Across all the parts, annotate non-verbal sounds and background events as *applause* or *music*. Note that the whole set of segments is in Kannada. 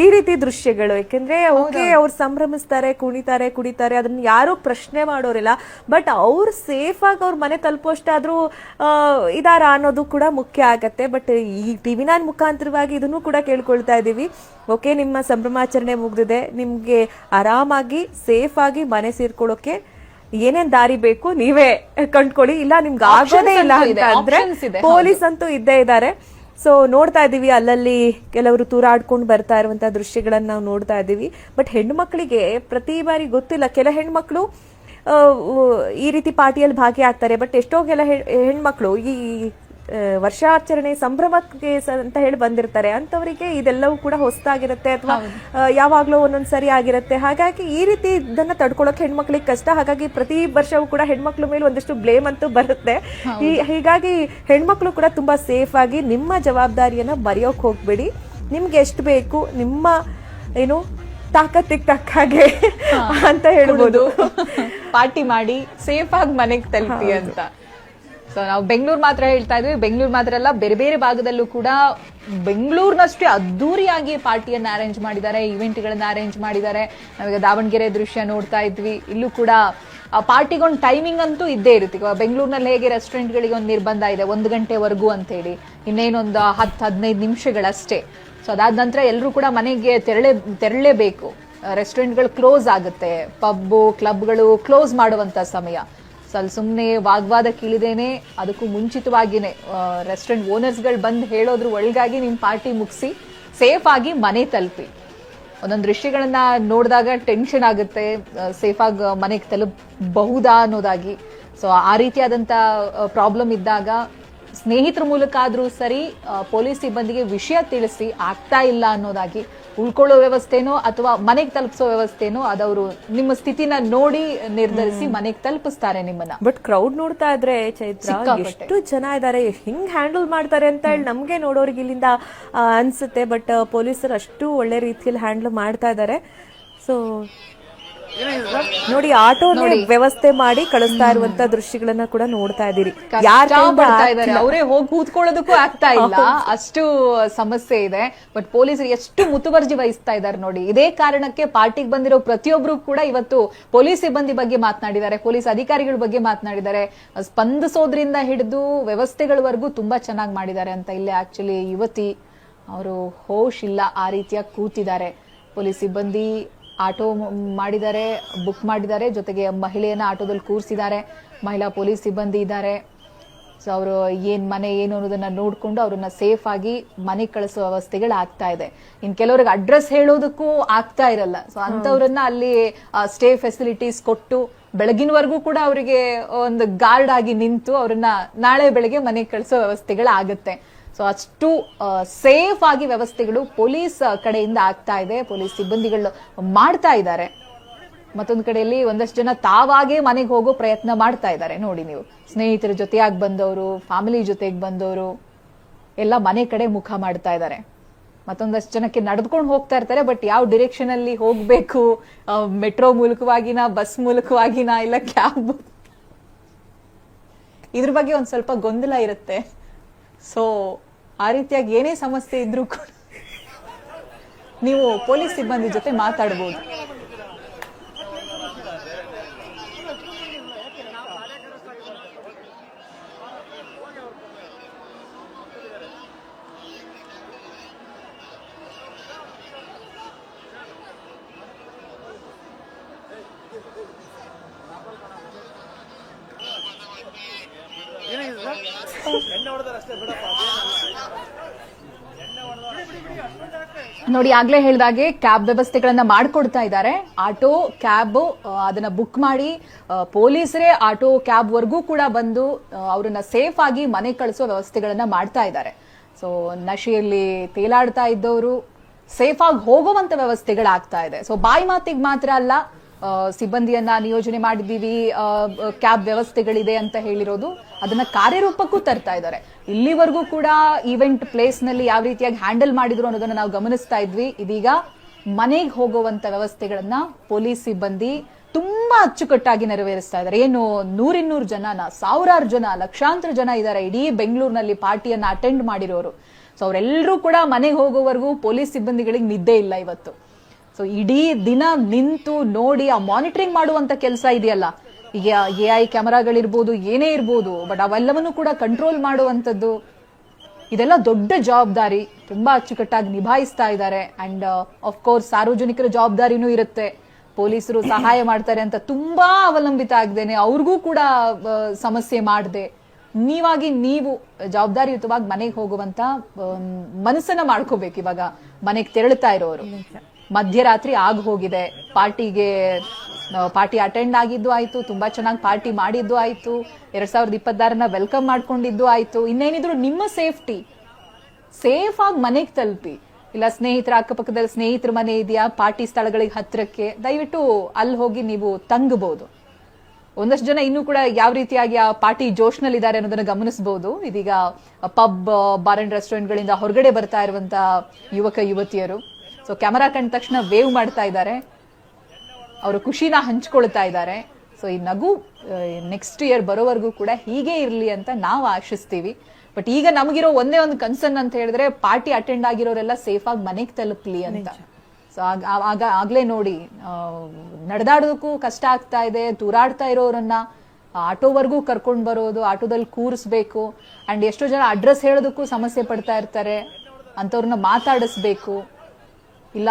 ಈ ರೀತಿ ದೃಶ್ಯಗಳು ಯಾಕೆಂದ್ರೆ ಓಕೆ ಅವ್ರು ಸಂಭ್ರಮಿಸ್ತಾರೆ ಕುಣಿತಾರೆ ಕುಡಿತಾರೆ ಅದನ್ನ ಯಾರು ಪ್ರಶ್ನೆ ಮಾಡೋರಿಲ್ಲ. ಬಟ್ ಅವ್ರು ಸೇಫ್ ಆಗಿ ಅವ್ರ ಮನೆ ತಲುಪೋಷ್ಟಾದ್ರೂ ಇದಾರ ಅನ್ನೋದು ಕೂಡ ಮುಖ್ಯ ಆಗತ್ತೆ. ಬಟ್ ಈ ಟಿವಿ ನೈನ್ ಮುಖಾಂತರವಾಗಿ ಇದನ್ನು ಕೂಡ ಕೇಳ್ಕೊಳ್ತಾ ಇದ್ದೀವಿ. ಓಕೆ ನಿಮ್ಮ ಸಂಭ್ರಮಾಚರಣೆ ಮುಗ್ದಿದೆ. ನಿಮ್ಗೆ ಆರಾಮಾಗಿ ಸೇಫ್ ಆಗಿ ಮನೆ ಸೇರ್ಕೊಳ್ಳೋಕೆ ಏನೇನ್ ದಾರಿ ಬೇಕು ನೀವೇ ಕಂಡ್ಕೊಳ್ಳಿ. ಇಲ್ಲ ನಿಮ್ಗೆ ಆಗೋದೇ ಇಲ್ಲ ಅಂತ ಅಂದ್ರೆ ಪೊಲೀಸ್ ಅಂತೂ ಇದ್ದೇ ಇದ್ದಾರೆ ಸೊ ನೋಡ್ತಾ ಇದ್ದೀವಿ, ಅಲ್ಲಲ್ಲಿ ಕೆಲವರು ತೂರಾಡ್ಕೊಂಡು ಬರ್ತಾ ಇರುವಂತಹ ದೃಶ್ಯಗಳನ್ನು ನಾವು ನೋಡ್ತಾ ಇದ್ದೀವಿ. ಬಟ್ ಹೆಣ್ಣು ಮಕ್ಕಳಿಗೆ ಪ್ರತಿ ಬಾರಿ ಗೊತ್ತಿಲ್ಲ, ಕೆಲ ಹೆಣ್ಮಕ್ಳು ಈ ರೀತಿ ಪಾರ್ಟಿಯಲ್ಲಿ ಭಾಗಿಯಾಗ್ತಾರೆ. ಬಟ್ ಎಷ್ಟೋ ಕೆಲ ಹೆಣ್ಮಕ್ಳು ಈ ವರ್ಷಾಚರಣೆ ಸಂಭ್ರಮಕ್ಕೆ ಅಂತ ಹೇಳಿ ಬಂದಿರ್ತಾರೆ. ಅಂತವರಿಗೆ ಇದೆಲ್ಲವೂ ಕೂಡ ಹೊಸದಾಗಿರುತ್ತೆ ಅಥವಾ ಯಾವಾಗ್ಲೂ ಒಂದೊಂದು ಸರಿ ಆಗಿರುತ್ತೆ. ಹಾಗಾಗಿ ಈ ರೀತಿ ಇದನ್ನ ತಡ್ಕೊಳಕ್ ಹೆಣ್ಮಕ್ಳಿಗೆ ಕಷ್ಟ. ಹಾಗಾಗಿ ಪ್ರತಿ ವರ್ಷವೂ ಕೂಡ ಹೆಣ್ಮಕ್ಳ ಮೇಲೆ ಒಂದಷ್ಟು ಬ್ಲೇಮ್ ಅಂತೂ ಬರುತ್ತೆ. ಈ- ಹೀಗಾಗಿ ಹೆಣ್ಮಕ್ಳು ಕೂಡ ತುಂಬಾ ಸೇಫ್ ಆಗಿ ನಿಮ್ಮ ಜವಾಬ್ದಾರಿಯನ್ನ ಬರೆಯೋಕ್ ಹೋಗ್ಬೇಡಿ. ನಿಮ್ಗೆ ಎಷ್ಟು ಬೇಕು ನಿಮ್ಮ ಏನು ತಾಕತ್ತಿಗೆ ತಕ್ಕ ಹಾಗೆ *laughs* ಅಂತ ಹೇಳ್ಬೋದು. *laughs* ಪಾರ್ಟಿ ಮಾಡಿ ಸೇಫ್ ಆಗಿ ಮನೆಗೆ ತಲುಪಿ ಅಂತ. ಸೊ ನಾವು ಬೆಂಗಳೂರು ಮಾತ್ರ ಹೇಳ್ತಾ ಇದ್ವಿ. ಬೆಂಗಳೂರು ಮಾತ್ರ ಅಲ್ಲ, ಬೇರೆ ಬೇರೆ ಭಾಗದಲ್ಲೂ ಕೂಡ ಬೆಂಗಳೂರಿನಷ್ಟೇ ಅದ್ದೂರಿಯಾಗಿ ಪಾರ್ಟಿಯನ್ನು ಅರೇಂಜ್ ಮಾಡಿದ್ದಾರೆ ಇವೆಂಟ್ಗಳನ್ನ ಅರೇಂಜ್ ಮಾಡಿದ್ದಾರೆ. ನಾವೀಗ ದಾವಣಗೆರೆ ದೃಶ್ಯ ನೋಡ್ತಾ ಇದ್ವಿ. ಇಲ್ಲೂ ಕೂಡ ಪಾರ್ಟಿಗೊಂದು ಟೈಮಿಂಗ್ ಅಂತೂ ಇದ್ದೇ ಇರುತ್ತೆ. ಇವಾಗ ಬೆಂಗಳೂರಿನಲ್ಲಿ ಹೇಗೆ ರೆಸ್ಟೋರೆಂಟ್ಗಳಿಗೆ ಒಂದು ನಿರ್ಬಂಧ ಇದೆ, ಒಂದು ಗಂಟೆವರೆಗೂ ಅಂತೇಳಿ. ಇನ್ನೇನೊಂದು ಹತ್ತು, ಹದಿನೈದು ನಿಮಿಷಗಳಷ್ಟೇ. ಸೊ ಅದಾದ ನಂತರ ಎಲ್ಲರೂ ಕೂಡ ಮನೆಗೆ ತೆರಳೇ ತೆರಳೇಬೇಕು ರೆಸ್ಟೋರೆಂಟ್ಗಳು ಕ್ಲೋಸ್ ಆಗುತ್ತೆ. ಪಬ್ಬು ಕ್ಲಬ್ಗಳು ಕ್ಲೋಸ್ ಮಾಡುವಂತ ಸಮಯ. ಸೊ ಅಲ್ಲಿ ವಾಗ್ವಾದ ಕೀಳಿದೇನೆ, ಅದಕ್ಕೂ ಮುಂಚಿತವಾಗಿನೇ ರೆಸ್ಟೋರೆಂಟ್ ಓನರ್ಸ್ಗಳು ಬಂದು ಹೇಳೋದ್ರ ಒಳಗಾಗಿ ನಿಮ್ಮ ಪಾರ್ಟಿ ಮುಗಿಸಿ ಸೇಫ್ ಆಗಿ ಮನೆ ತಲುಪಿ. ಒಂದೊಂದು ದೃಶ್ಯಗಳನ್ನ ನೋಡಿದಾಗ ಟೆನ್ಷನ್ ಆಗುತ್ತೆ ಸೇಫ್ ಆಗಿ ಮನೆಗೆ ತಲುಪಬಹುದಾ ಅನ್ನೋದಾಗಿ. ಸೊ ಆ ರೀತಿಯಾದಂತ ಪ್ರಾಬ್ಲಮ್ ಇದ್ದಾಗ ಸ್ನೇಹಿತರ ಮೂಲಕ ಆದ್ರೂ ಸರಿ ಪೊಲೀಸ್ ಸಿಬ್ಬಂದಿಗೆ ವಿಷಯ ತಿಳಿಸಿ ಆಗ್ತಾ ಇಲ್ಲ ಅನ್ನೋದಾಗಿ ಉಳ್ಕೊಳ್ಳೋ ವ್ಯವಸ್ಥೆನೋ ಅಥವಾ ಮನೆಗೆ ತಲುಪಿಸೋ ವ್ಯವಸ್ಥೆನೋ ಅದವರು ನಿಮ್ಮ ಸ್ಥಿತಿನ ನೋಡಿ ನಿರ್ಧರಿಸಿ ಮನೆಗೆ ತಲುಪಿಸ್ತಾರೆ ನಿಮ್ಮನ್ನ. ಬಟ್ ಕ್ರೌಡ್ ನೋಡ್ತಾ ಇದ್ರೆ ಚೈತ್ರ ಎಷ್ಟು ಜನ ಇದ್ದಾರೆ ಹಿಂಗ್ ಹ್ಯಾಂಡಲ್ ಮಾಡ್ತಾರೆ ಅಂತ ಹೇಳಿ ನಮ್ಗೆ ನೋಡೋರಿಗೆ ಇಲ್ಲಿಂದ ಅನ್ಸುತ್ತೆ. ಬಟ್ ಪೊಲೀಸರು ಅಷ್ಟು ಒಳ್ಳೆ ರೀತಿಯಲ್ಲಿ ಹ್ಯಾಂಡಲ್ ಮಾಡ್ತಾ ಇದ್ದಾರೆ ಸೊ ನೋಡಿ ಆಟೋ ವ್ಯವಸ್ಥೆ ಮಾಡಿ ಕಳಿಸ್ತಾ ಇರುವಂತ ದೃಶ್ಯಗಳನ್ನ ಕೂಡ ನೋಡ್ತಾ ಇದ್ದೀರಿ. ಅವರೇ ಹೋಗಿ ಕೂತ್ಕೊಳ್ಳೋದಕ್ಕೂ ಆಗ್ತಾ ಇಲ್ಲ. ಅಷ್ಟು ಸಮಸ್ಯೆ ಇದೆ. ಬಟ್ ಪೊಲೀಸರು ಎಷ್ಟು ಮುತುವರ್ಜಿ ವಹಿಸ್ತಾ ಇದ್ದಾರೆ ನೋಡಿ. ಇದೇ ಕಾರಣಕ್ಕೆ ಪಾರ್ಟಿಗೆ ಬಂದಿರೋ ಪ್ರತಿಯೊಬ್ರು ಕೂಡ ಇವತ್ತು ಪೊಲೀಸ್ ಸಿಬ್ಬಂದಿ ಬಗ್ಗೆ ಮಾತನಾಡಿದ್ದಾರೆ. ಪೊಲೀಸ್ ಅಧಿಕಾರಿಗಳ ಬಗ್ಗೆ ಮಾತನಾಡಿದ್ದಾರೆ. ಸ್ಪಂದಿಸೋದ್ರಿಂದ ಹಿಡಿದು ವ್ಯವಸ್ಥೆಗಳವರೆಗೂ ತುಂಬಾ ಚೆನ್ನಾಗಿ ಮಾಡಿದ್ದಾರೆ ಅಂತ ಇಲ್ಲೇ ಆಕ್ಚುಲಿ ಯುವತಿ ಅವರು ಹೋಶ್ ಇಲ್ಲ ಆ ರೀತಿಯಾಗಿ ಕೂತಿದ್ದಾರೆ. ಪೊಲೀಸ್ ಸಿಬ್ಬಂದಿ ಆಟೋ ಮಾಡಿದ್ದಾರೆ ಬುಕ್ ಮಾಡಿದ್ದಾರೆ. ಜೊತೆಗೆ ಮಹಿಳೆಯನ್ನ ಆಟೋದಲ್ಲಿ ಕೂರಿಸಿದ್ದಾರೆ. ಮಹಿಳಾ ಪೊಲೀಸ್ ಸಿಬ್ಬಂದಿ ಇದ್ದಾರೆ. ಸೊ ಅವರು ಏನ್ ಮನೆ, ಏನು ಅನ್ನೋದನ್ನ ನೋಡ್ಕೊಂಡು ಅವ್ರನ್ನ ಸೇಫ್ ಆಗಿ ಮನೆ ಕಳಿಸೋ ವ್ಯವಸ್ಥೆಗಳು ಆಗ್ತಾ ಇದೆ. ಇನ್ ಕೆಲವ್ರಿಗೆ ಅಡ್ರೆಸ್ ಹೇಳೋದಕ್ಕೂ ಆಗ್ತಾ ಇರಲ್ಲ. ಸೊ ಅಂತವ್ರನ್ನ ಅಲ್ಲಿ ಸ್ಟೇ ಫೆಸಿಲಿಟೀಸ್ ಕೊಟ್ಟು ಬೆಳಗಿನವರೆಗೂ ಕೂಡ ಅವರಿಗೆ ಒಂದು ಗಾರ್ಡ್ ಆಗಿ ನಿಂತು ಅವ್ರನ್ನ ನಾಳೆ ಬೆಳಗ್ಗೆ ಮನೆ ಕಳಿಸೋ ವ್ಯವಸ್ಥೆಗಳಾಗುತ್ತೆ. ಸೊ ಅಷ್ಟು ಸೇಫ್ ಆಗಿ ವ್ಯವಸ್ಥೆಗಳು ಪೊಲೀಸ್ ಕಡೆಯಿಂದ ಆಗ್ತಾ ಇದೆ. ಪೊಲೀಸ್ ಸಿಬ್ಬಂದಿಗಳು ಮಾಡ್ತಾ ಇದ್ದಾರೆ. ಮತ್ತೊಂದು ಕಡೆಯಲ್ಲಿ ಒಂದಷ್ಟು ಜನ ತಾವಾಗೇ ಮನೆಗೆ ಹೋಗೋ ಪ್ರಯತ್ನ ಮಾಡ್ತಾ ಇದ್ದಾರೆ. ನೋಡಿ ನೀವು, ಸ್ನೇಹಿತರ ಜೊತೆಯಾಗಿ ಬಂದವರು ಫ್ಯಾಮಿಲಿ ಜೊತೆಗೆ ಬಂದವರು, ಎಲ್ಲ ಮನೆ ಕಡೆ ಮುಖ ಮಾಡ್ತಾ ಇದ್ದಾರೆ. ಮತ್ತೊಂದಷ್ಟು ಜನಕ್ಕೆ ನಡೆದುಕೊಂಡು ಹೋಗ್ತಾ ಇರ್ತಾರೆ, ಬಟ್ ಯಾವ ಡಿರೆಕ್ಷನ್ ಅಲ್ಲಿ ಹೋಗ್ಬೇಕು? ಮೆಟ್ರೋ ಮೂಲಕವಾಗಿನ ಬಸ್ ಮೂಲಕವಾಗಿನ, ಇಲ್ಲ ಕ್ಯಾಬ್ ಇದ್ರ ಬಗ್ಗೆ ಒಂದ್ ಸ್ವಲ್ಪ ಗೊಂದಲ ಇರುತ್ತೆ. ಸೊ ಆ ರೀತಿಯಾಗಿ ಏನೇ ಸಮಸ್ಯೆ ಇದ್ರೂ ನೀವು ಪೊಲೀಸ್ ಸಿಬ್ಬಂದಿ ಜೊತೆ ಮಾತಾಡಬಹುದು ನೋಡಿ, ಆಗ್ಲೇ ಹೇಳಿದಾಗೆ ಕ್ಯಾಬ್ ವ್ಯವಸ್ಥೆಗಳನ್ನ ಮಾಡ್ಕೊಡ್ತಾ ಇದ್ದಾರೆ. ಆಟೋ, ಕ್ಯಾಬ್ ಅದನ್ನ ಬುಕ್ ಮಾಡಿ ಪೊಲೀಸರೇ ಆಟೋ, ಕ್ಯಾಬ್ ವರ್ಗೂ ಕೂಡ ಬಂದು ಅವರನ್ನ ಸೇಫ್ ಆಗಿ ಮನೆ ಕಳಿಸೋ ವ್ಯವಸ್ಥೆಗಳನ್ನ ಮಾಡ್ತಾ ಇದ್ದಾರೆ. ಸೊ ನಶೆಯಲ್ಲಿ ತೇಲಾಡ್ತಾ ಇದ್ದವರು ಸೇಫ್ ಆಗಿ ಹೋಗುವಂತ ವ್ಯವಸ್ಥೆಗಳಾಗ್ತಾ ಇದೆ. ಸೊ ಬಾಯಿ ಮಾತಿಗೆ ಮಾತ್ರ ಅಲ್ಲ ಸಿಬ್ಬಂದಿಯನ್ನ ನಿಯೋಜನೆ ಮಾಡಿದ್ದೀವಿ ಕ್ಯಾಬ್ ವ್ಯವಸ್ಥೆಗಳಿದೆ ಅಂತ ಹೇಳಿರೋದು, ಅದನ್ನ ಕಾರ್ಯರೂಪಕ್ಕೂ ತರ್ತಾ ಇದ್ದಾರೆ. ಇಲ್ಲಿವರೆಗೂ ಕೂಡ ಈವೆಂಟ್ ಪ್ಲೇಸ್ನಲ್ಲಿ ಯಾವ ರೀತಿಯಾಗಿ ಹ್ಯಾಂಡಲ್ ಮಾಡಿದ್ರು ಅನ್ನೋದನ್ನ ನಾವು ಗಮನಿಸ್ತಾ ಇದ್ವಿ. ಇದೀಗ ಮನೆಗೆ ಹೋಗುವಂತ ವ್ಯವಸ್ಥೆಗಳನ್ನ ಪೊಲೀಸ್ ಸಿಬ್ಬಂದಿ ತುಂಬಾ ಅಚ್ಚುಕಟ್ಟಾಗಿ ನೆರವೇರಿಸ್ತಾ ಇದ್ದಾರೆ. ಏನು ನೂರಿನ್ನೂರು ಜನನ, ಸಾವಿರಾರು ಜನ, ಲಕ್ಷಾಂತರ ಜನ ಇದ್ದಾರೆ. ಇಡೀ ಬೆಂಗಳೂರಿನಲ್ಲಿ ಪಾರ್ಟಿಯನ್ನ ಅಟೆಂಡ್ ಮಾಡಿರೋರು. ಸೊ ಅವರೆಲ್ಲರೂ ಕೂಡ ಮನೆಗೆ ಹೋಗೋವರೆಗೂ ಪೊಲೀಸ್ ಸಿಬ್ಬಂದಿಗಳಿಗೆ ನಿದ್ದೆ ಇಲ್ಲ ಇವತ್ತು. ಸೊ ಇಡೀ ದಿನ ನಿಂತು ನೋಡಿ ಆ ಮಾನಿಟರಿಂಗ್ ಮಾಡುವಂತ ಕೆಲಸ ಇದೆಯಲ್ಲ. ಈಗ ಎ ಐ ಕ್ಯಾಮರಾಗಳಿರ್ಬೋದು ಏನೇ ಇರ್ಬೋದು ಬಟ್ ಅವೆಲ್ಲವನ್ನು ಕೂಡ ಕಂಟ್ರೋಲ್ ಮಾಡುವಂಥದ್ದು ಇದೆಲ್ಲ ದೊಡ್ಡ ಜವಾಬ್ದಾರಿ. ತುಂಬಾ ಅಚ್ಚುಕಟ್ಟಾಗಿ ನಿಭಾಯಿಸ್ತಾ ಇದ್ದಾರೆ. ಅಂಡ್ ಆಫ್ ಕೋರ್ಸ್ ಸಾರ್ವಜನಿಕರ ಜವಾಬ್ದಾರಿನೂ ಇರುತ್ತೆ. ಪೊಲೀಸರು ಸಹಾಯ ಮಾಡ್ತಾರೆ ಅಂತ ತುಂಬಾ ಅವಲಂಬಿತ ಆಗದೇನೆ. ಅವ್ರಿಗೂ ಕೂಡ ಸಮಸ್ಯೆ ಮಾಡದೆ. ನೀವಾಗಿ ನೀವು ಜವಾಬ್ದಾರಿಯುತವಾಗಿ ಮನೆಗೆ ಹೋಗುವಂತ ಆಮ್, ಮನಸ್ಸನ್ನ ಮಾಡ್ಕೋಬೇಕು ಇವಾಗ. ಮನೆಗೆ ತೆರಳುತ್ತಾ ಇರೋರು. ಮಧ್ಯರಾತ್ರಿ ಆಗ ಹೋಗಿದೆ ಪಾರ್ಟಿಗೆ ಪಾರ್ಟಿ ಅಟೆಂಡ್ ಆಗಿದ್ದು ಆಯ್ತು, ತುಂಬಾ ಚೆನ್ನಾಗಿ ಪಾರ್ಟಿ ಮಾಡಿದ್ದು ಆಯ್ತು, ಎರಡ್ ಸಾವಿರದ ಇಪ್ಪತ್ತಾರನ್ನ ವೆಲ್ಕಮ್ ಮಾಡ್ಕೊಂಡಿದ್ದು ಆಯ್ತು. ಇನ್ನೇನಿದ್ರು ನಿಮ್ಮ ಸೇಫ್ಟಿ ಸೇಫ್ ಆಗಿ ಮನೆಗೆ ತಲುಪಿ. ಇಲ್ಲ ಸ್ನೇಹಿತರ ಅಕ್ಕಪಕ್ಕದಲ್ಲಿ ಸ್ನೇಹಿತರ ಮನೆ ಇದೆಯಾ, ಪಾರ್ಟಿ ಸ್ಥಳಗಳಿಗೆ ಹತ್ರಕ್ಕೆ, ದಯವಿಟ್ಟು ಅಲ್ಲಿ ಹೋಗಿ ನೀವು ತಂಗಬಹುದು ಒಂದಷ್ಟು ಜನ ಇನ್ನೂ ಕೂಡ ಯಾವ ರೀತಿಯಾಗಿ ಆ ಪಾರ್ಟಿ ಜೋಶ್ನಲ್ಲಿ ಇದ್ದಾರೆ ಅನ್ನೋದನ್ನ ಗಮನಿಸಬಹುದು ಇದೀಗ ಪಬ್ ಬಾರ್ ಅಂಡ್ ರೆಸ್ಟೋರೆಂಟ್ಗಳಿಂದ ಹೊರಗಡೆ ಬರ್ತಾ ಇರುವಂತ ಯುವಕ, ಯುವತಿಯರು. ಸೊ ಕ್ಯಾಮರಾ ಕಂಡ ತಕ್ಷಣ ವೇವ್ ಮಾಡ್ತಾ ಇದ್ದಾರೆ. ಅವರು ಖುಷಿನ ಹಂಚ್ಕೊಳ್ತಾ ಇದ್ದಾರೆ. ಸೊ ಈ ನಗು ನೆಕ್ಸ್ಟ್ ಇಯರ್ ಬರೋವರೆಗೂ ಕೂಡ ಹೀಗೆ ಇರಲಿ ಅಂತ ನಾವು ಆಶಿಸ್ತೀವಿ. ಬಟ್ ಈಗ ನಮಗಿರೋ ಒಂದೇ ಒಂದು ಕನ್ಸರ್ನ್ ಅಂತ ಹೇಳಿದ್ರೆ ಪಾರ್ಟಿ ಅಟೆಂಡ್ ಆಗಿರೋರೆಲ್ಲ ಸೇಫ್ ಆಗಿ ಮನೆಗೆ ತಲುಪ್ಲಿ ಅಂತ. ಸೊ ಆಗ ಆಗ್ಲೇ ನೋಡಿ ನಡೆದಾಡೋದಕ್ಕೂ ಕಷ್ಟ ಆಗ್ತಾ ಇದೆ ತೂರಾಡ್ತಾ ಇರೋರನ್ನ ಆಟೋವರೆಗೂ ಕರ್ಕೊಂಡು ಬರೋದು ಆಟೋದಲ್ಲಿ ಕೂರಿಸ್ಬೇಕು. ಅಂಡ್ ಎಷ್ಟೋ ಜನ ಅಡ್ರೆಸ್ ಹೇಳೋದಕ್ಕೂ ಸಮಸ್ಯೆ ಪಡ್ತಾ ಇರ್ತಾರೆ. ಅಂಥವ್ರನ್ನ ಮಾತಾಡಿಸ್ಬೇಕು. ಇಲ್ಲ,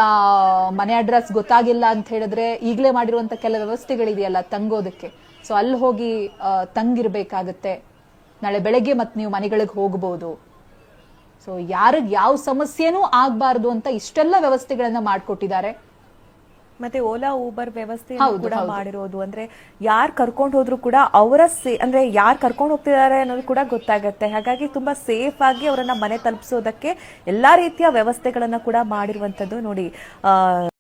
ಮನೆ ಅಡ್ರೆಸ್ ಗೊತ್ತಾಗಿಲ್ಲ ಅಂತ ಹೇಳಿದ್ರೆ ಈಗಲೇ ಮಾಡಿರುವಂತ ಕೆಲ ವ್ಯವಸ್ಥೆಗಳಿದೆಯಲ್ಲ ತಂಗೋದಕ್ಕೆ. ಸೊ ಅಲ್ಲಿ ಹೋಗಿ ತಂಗಿರ್ಬೇಕಾಗತ್ತೆ. ನಾಳೆ ಬೆಳಗ್ಗೆ ಮತ್ತೆ ನೀವು ಮನೆಗಳಿಗೆ ಹೋಗ್ಬೋದು. ಸೊ ಯಾರಿಗೆ ಯಾವ ಸಮಸ್ಯೆನೂ ಆಗ್ಬಾರ್ದು ಅಂತ ಇಷ್ಟೆಲ್ಲ ವ್ಯವಸ್ಥೆಗಳನ್ನ ಮಾಡ್ಕೊಟ್ಟಿದ್ದಾರೆ. ಮತ್ತೆ ಓಲಾ ಊಬರ್ ವ್ಯವಸ್ಥೆ ಕೂಡ ಮಾಡಿರೋದು. ಅಂದ್ರೆ ಯಾರ್ ಕರ್ಕೊಂಡು ಹೋದ್ರು ಕೂಡ ಅವರ ಅಂದ್ರೆ ಯಾರ್ ಕರ್ಕೊಂಡು ಹೋಗ್ತಿದ್ದಾರೆ ಅನ್ನೋದು ಕೂಡ ಗೊತ್ತಾಗತ್ತೆ. ಹಾಗಾಗಿ ತುಂಬಾ ಸೇಫ್ ಆಗಿ ಅವರನ್ನ ಮನೆ ತಲುಪಿಸೋದಕ್ಕೆ ಎಲ್ಲಾ ರೀತಿಯ ವ್ಯವಸ್ಥೆಗಳನ್ನ ಕೂಡ ಮಾಡಿರುವಂತದ್ದು ನೋಡಿ